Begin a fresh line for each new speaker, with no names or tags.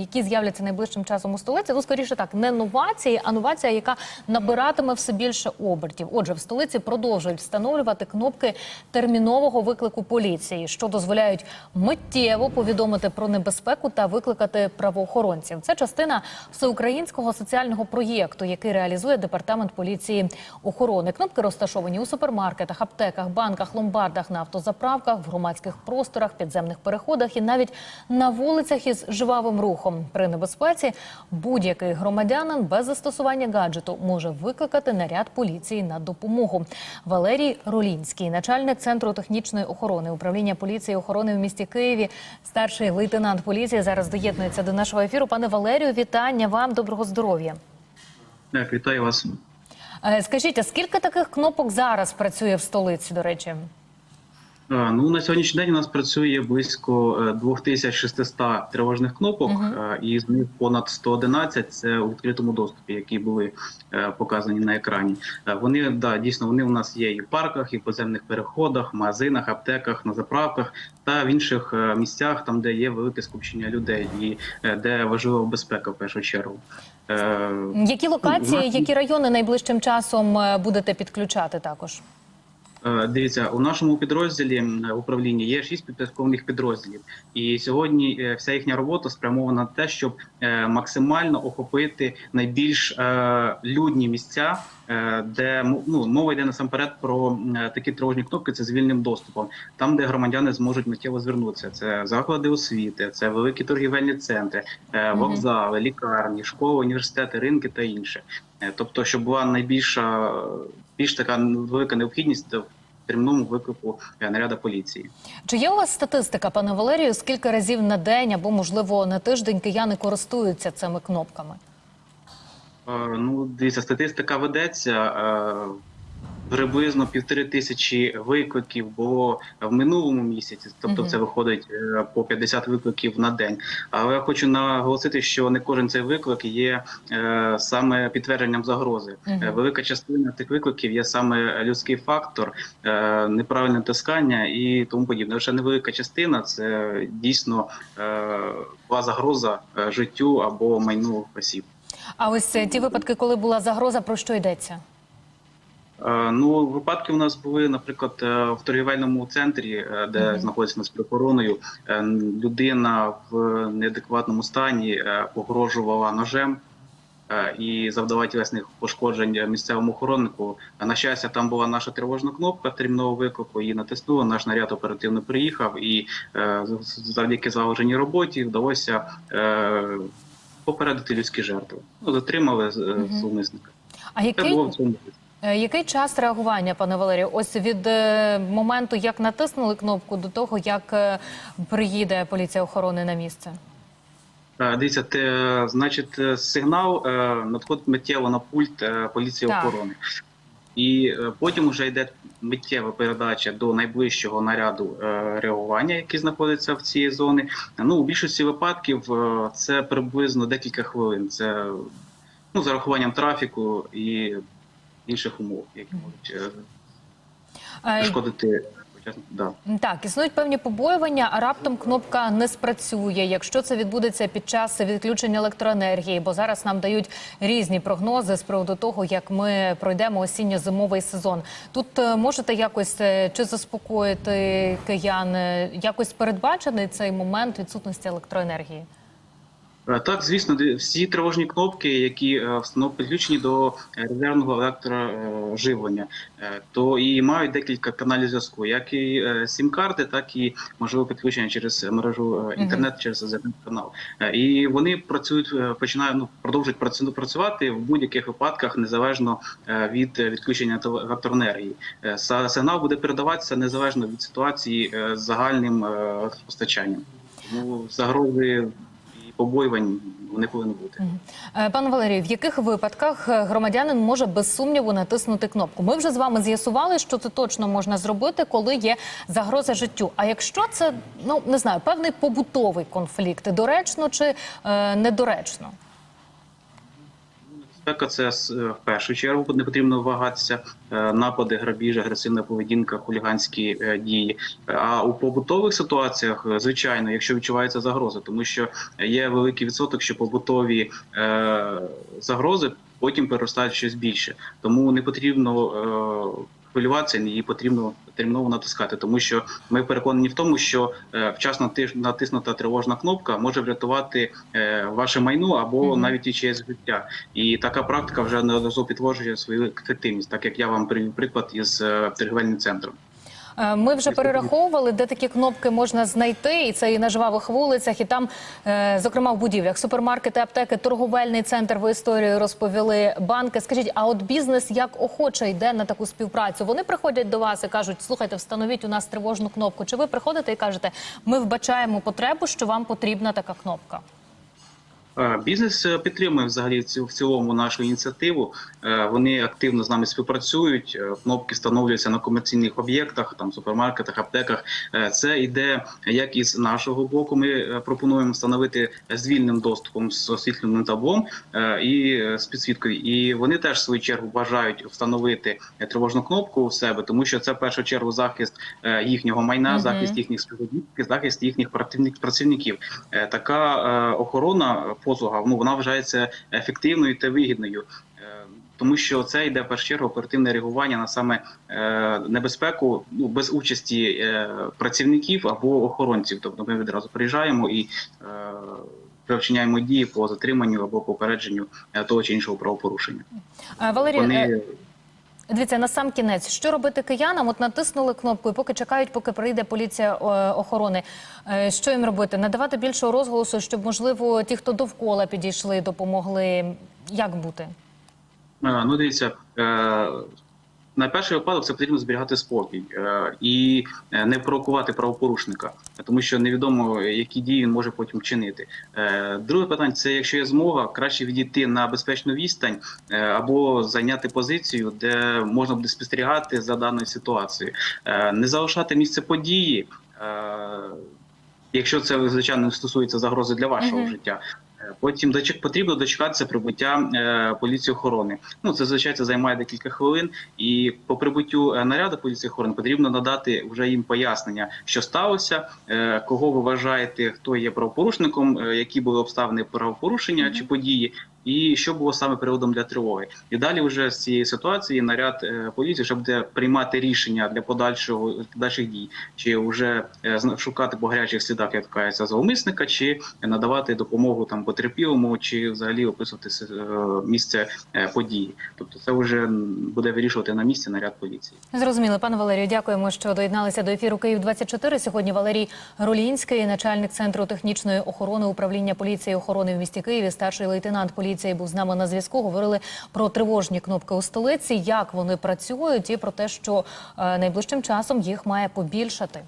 які з'являться найближчим часом у столиці. Ну, скоріше так, не новації, а новація, яка набиратиме все більше обертів. Отже, в столиці продовжують встановлювати кнопки термінового виклику поліції, що дозволяють миттєво повідомити про небезпеку та викликати правоохоронців. Це частина всеукраїнського соціального проєкту, який реалізує департамент поліції охорони. Кнопки розташовані у супермаркетах, аптеках, банках, ломбардах, на автозаправках, в громадських просторах, підземних переходах і навіть на вулицях із жвавим рухом. При небезпеці будь-який громадянин без застосування гаджету може викликати наряд поліції на допомогу. Валерій Ролінський, начальник центру технічної охорони управління поліції і охорони в місті Києві, старший лейтенант поліції, зараз доєднується до нашого ефіру. Пане Валерію, вітання вам, доброго здоров'я.
Так, вітаю вас.
Е, Скажіть, а скільки таких кнопок зараз працює в столиці? До речі,
Ну на сьогоднішній день у нас працює близько е, 2600 тривожних кнопок, е, і з них понад 111 – це у відкритому доступі, які були е, показані на екрані. Е, Вони да дійсно вони у нас є і в парках, і в подземних переходах, магазинах, аптеках, на заправках та в інших е, місцях, там де є велике скупчення людей, і е, де важлива безпека в першу чергу. Е,
які локації, які райони найближчим часом е, будете підключати також?
Е, Дивіться, у нашому підрозділі управління є шість підпорядкованих підрозділів, і сьогодні е, вся їхня робота спрямована на те, щоб е, максимально охопити найбільш е, людні місця, е, де ну, мова йде насамперед про е, такі тривожні кнопки. Це з вільним доступом, там, де громадяни зможуть миттєво звернутися. Це заклади освіти, це великі торгівельні центри, е, вокзали, лікарні, школи, університети, ринки та інше. Е, Тобто, щоб була найбільша більш така велика необхідність в термінному виклику наряду поліції.
Чи є у вас статистика, пане Валерію, скільки разів на день або можливо на тиждень кияни користуються цими кнопками?
Е, Ну, дивіться, статистика ведеться. Приблизно півтори тисячі викликів було в минулому місяці, тобто це виходить е, по 50 викликів на день. Але я хочу наголосити, що не кожен цей виклик є е, саме підтвердженням загрози. Е, Велика частина цих викликів є саме людський фактор, неправильне тискання і тому подібне. Лише невелика частина це дійсно була загроза життю або майну осіб.
А ось ті випадки, коли була загроза, про що йдеться?
Е, Ну, випадки у нас були, наприклад, е, в торгівельному центрі, е, де
Мгм.
знаходиться нас е, людина в неадекватному стані погрожувала ножем і завдавати тілесних пошкоджень місцевому охороннику. На щастя, там була наша тривожна кнопка термінового виклику, її натиснули. Наш наряд оперативно приїхав, і завдяки заложеній роботі вдалося попередити людські жертви. Ну, затримали е,
Мгм.
зловмисника.
А
Це було в цьому.
Е, який час реагування, пане Валерію? Ось від е, моменту, як натиснули кнопку, до того, як е, приїде поліція охорони на місце?
Дивіться, те, значить, сигнал надходить миттєво на пульт поліції
Так.
охорони. І потім вже йде миттєва передача до найближчого наряду реагування, який знаходиться в цій зоні. Ну, у більшості випадків це приблизно декілька хвилин. Це ну, з урахуванням трафіку і інших умов, які можуть е,
Е.
Да.
Так, існують певні побоювання, а раптом кнопка не спрацює, якщо це відбудеться під час відключення електроенергії, бо зараз нам дають різні прогнози з приводу того, як ми пройдемо осінньо-зимовий сезон. Тут е, можете якось е, чи заспокоїти киян, якось передбачений цей момент відсутності електроенергії?
Е, Так, звісно, всі тривожні кнопки, які е, встановлені підключені до е, резервного електроживлення, то і мають декілька каналів зв'язку, як і сім-карти, так і можливо підключення через мережу інтернет, через Ethernet канал. І вони працюють, починають ну, продовжують працю- працювати в будь-яких випадках, незалежно від відключення електроенергії. Сигнал буде передаватися незалежно від ситуації з загальним постачанням. Тому загрози побоювань не повинно бути.
Е, Пане Валерію, в яких випадках е, громадянин може без сумніву натиснути кнопку? Ми вже з вами з'ясували, що це точно можна зробити, коли є загроза життю. А якщо це ну не знаю, певний побутовий конфлікт, доречно чи е, недоречно?
Безпека це е, в першу чергу не потрібно вагатися. е, Напади, грабіж, агресивна поведінка, хуліганські е, дії. А у побутових ситуаціях, звичайно, якщо відчувається загроза, тому що є великий відсоток, що побутові загрози потім переростають щось більше. Тому не потрібно хвилюватися, її потрібно терміново натискати, тому що ми переконані в тому, що е, вчасно натиснута тривожна кнопка може врятувати е, ваше майно або навіть і чиєсь життя. І така практика вже неодноразово підтверджує свою ефективність, так як я вам привів приклад із е, торгівельним центром.
Е, Ми вже перераховували, де такі кнопки можна знайти, і це і на жвавих вулицях, і там, е, зокрема, в будівлях, супермаркети, аптеки, торговельний центр. Ви історію розповіли банки. Скажіть, а от бізнес як охоче йде на таку співпрацю? Вони приходять до вас і кажуть: слухайте, встановіть у нас тривожну кнопку. Чи ви приходите і кажете, ми вбачаємо потребу, що вам потрібна така кнопка?
Е, Бізнес е, підтримує взагалі в цілому нашу ініціативу. Е, Вони активно з нами співпрацюють. Кнопки встановлюються на комерційних об'єктах, там супермаркетах, аптеках. Це йде як із нашого боку. Ми пропонуємо встановити з вільним доступом з освітленим таблом і з підсвіткою. І вони теж в свою чергу бажають встановити тривожну кнопку у себе, тому що це в першу чергу захист їхнього майна,
Мгм.
захист їхніх співробітників, захист їхніх працівник- працівників. Така охорона послуга ну вона вважається ефективною та вигідною. Е, Тому що це йде в першу чергу оперативне реагування на саме е, небезпеку ну, без участі е, працівників або охоронців. Тобто ми відразу приїжджаємо і е, привчиняємо дії по затриманню або попередженню е, того чи іншого правопорушення.
Е, Валерій,
Вони
Дивіться, на сам кінець, що робити киянам? От натиснули кнопку, і поки чекають, поки прийде поліція е, охорони. Е, Що їм робити? Надавати більшого розголосу, щоб можливо ті, хто довкола підійшли, допомогли. Як бути?
Е, Ну, дивіться, на перший випадок це потрібно зберігати спокій е, і е, не провокувати правопорушника, тому що невідомо, які дії він може потім вчинити. Е, Друге питання це якщо є змога, краще відійти на безпечну відстань або зайняти позицію, де можна буде спостерігати за даною ситуацією, не залишати місце події. Якщо це звичайно стосується загрози для вашого
Мгм.
життя, Е, Потім потрібно дочекатися прибуття е, поліції охорони. Ну це звичайно це займає декілька хвилин. І по прибуттю е, наряду поліції охорони потрібно надати вже їм пояснення, що сталося, е, кого ви вважаєте, хто є правопорушником, які були обставини правопорушення чи події, і що було саме приводом для тривоги. І далі вже з цієї ситуації наряд е, поліції вже буде приймати рішення для подальшого подальших дій, чи вже е, шукати по гарячих слідах, як кажеться, зловмисника, чи надавати допомогу там потерпілому, чи взагалі описувати е, місце події. Тобто, це вже буде вирішувати на місці наряд поліції.
Зрозуміло, пане Валерію, дякуємо, що доєдналися до ефіру Київ 24 Сьогодні Валерій Ролінський, начальник центру технічної охорони управління поліції охорони в місті Києві, старший лейтенант поліції був з нами на зв'язку. Говорили про тривожні кнопки у столиці, як вони працюють, і про те, що е, найближчим часом їх має побільшати.